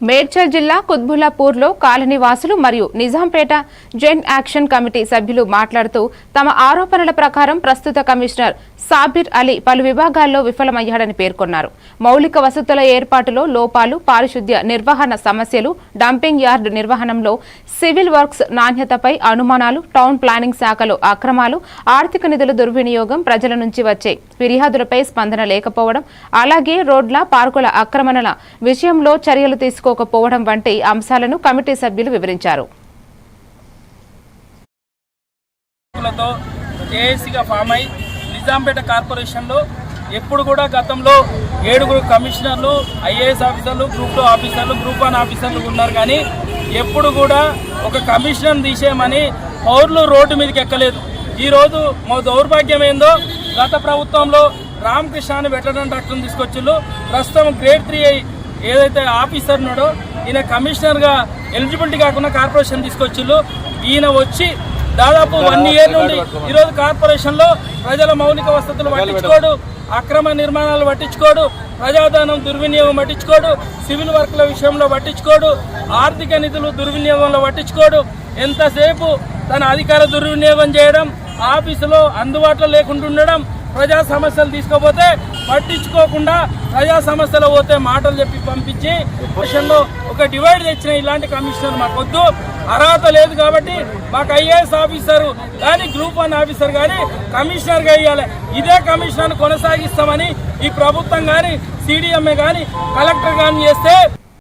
మేడ్చల్ జిల్లా కుత్బుల్లాపూర్లో కాలనీ వాసులు మరియు నిజాంపేట జాయింట్ యాక్షన్ కమిటీ సభ్యులు మాట్లాడుతూ తమ ఆరోపణల ప్రకారం ప్రస్తుత కమిషనర్ సాబిర్ అలీ పలు విభాగాల్లో విఫలమయ్యాడని పేర్కొన్నారు. మౌలిక వసతుల ఏర్పాటులో లోపాలు పారిశుద్ధ్య నిర్వహణ సమస్యలు డంపింగ్ యార్డ్ నిర్వహణంలో సివిల్ వర్క్స్ నాణ్యతపై అనుమానాలు టౌన్ ప్లానింగ్ శాఖలో అక్రమాలు ఆర్థిక నిధుల దుర్వినియోగం ప్రజల నుంచి వచ్చే ఫిర్యాదులపై స్పందన లేకపోవడం అలాగే రోడ్ల పార్కుల ఆక్రమణల విషయంలో చర్యలు తీసుకోకపోవడం వంటి అంశాలను కమిటీ సభ్యులు వివరించారు. జేఏసీగా ఫామ్ అయి నిజాంపేట కార్పొరేషన్లో ఎప్పుడు కూడా గతంలో ఏడుగురు కమిషనర్లు ఐఏఎస్ ఆఫీసర్లు గ్రూప్ టూ ఆఫీసర్లు గ్రూప్ వన్ ఆఫీసర్లు ఉన్నారు కానీ ఎప్పుడు కూడా ఒక కమిషనర్ తీసేయమని పౌరులు రోడ్డు మీదకి ఎక్కలేదు. ఈరోజు మా దౌర్భాగ్యం ఏందో గత ప్రభుత్వంలో రామకృష్ణ అని వెటరన్ డాక్టర్ని తీసుకొచ్చిళ్ళు. ప్రస్తుతం గ్రేడ్ త్రీ ఏదైతే ఆఫీసర్ ఉన్నాడో ఈయన కమిషనర్గా ఎలిజిబిలిటీ కాకుండా కార్పొరేషన్ తీసుకొచ్చిళ్ళు ఈయన వచ్చి దాదాపు వన్ ఇయర్ నుండి ఈరోజు కార్పొరేషన్లో ప్రజల మౌలిక వసతులు పట్టించుకోడు అక్రమ నిర్మాణాలు పట్టించుకోడు ప్రజాధనం దుర్వినియోగం పట్టించుకోడు సివిల్ వర్క్ల విషయంలో పట్టించుకోడు ఆర్థిక నిధులు దుర్వినియోగంలో పట్టించుకోడు. ఎంతసేపు తన అధికార దుర్వినియోగం చేయడం ఆఫీసులో అందుబాటులో లేకుండా ఉండడం ప్రజా సమస్యలు తీసుకోపోతే పట్టించుకోకుండా ప్రజా సమస్యలు పోతే మాటలు చెప్పి పంపించి విషయంలో ఒక డివైడ్ తెచ్చిన ఇలాంటి కమిషనర్ మాకొద్దు. అర్హత లేదు కాబట్టి మాకు ఐఏఎస్ ఆఫీసర్ కానీ గ్రూప్ వన్ ఆఫీసర్ కానీ కమిషనర్గా ఇవ్వాలి ఇదే కమిషనర్ కొనసాగిస్తామని ఈ ప్రభుత్వం కానీ సిడిఎంఏ కానీ కలెక్టర్ కానీ చేస్తే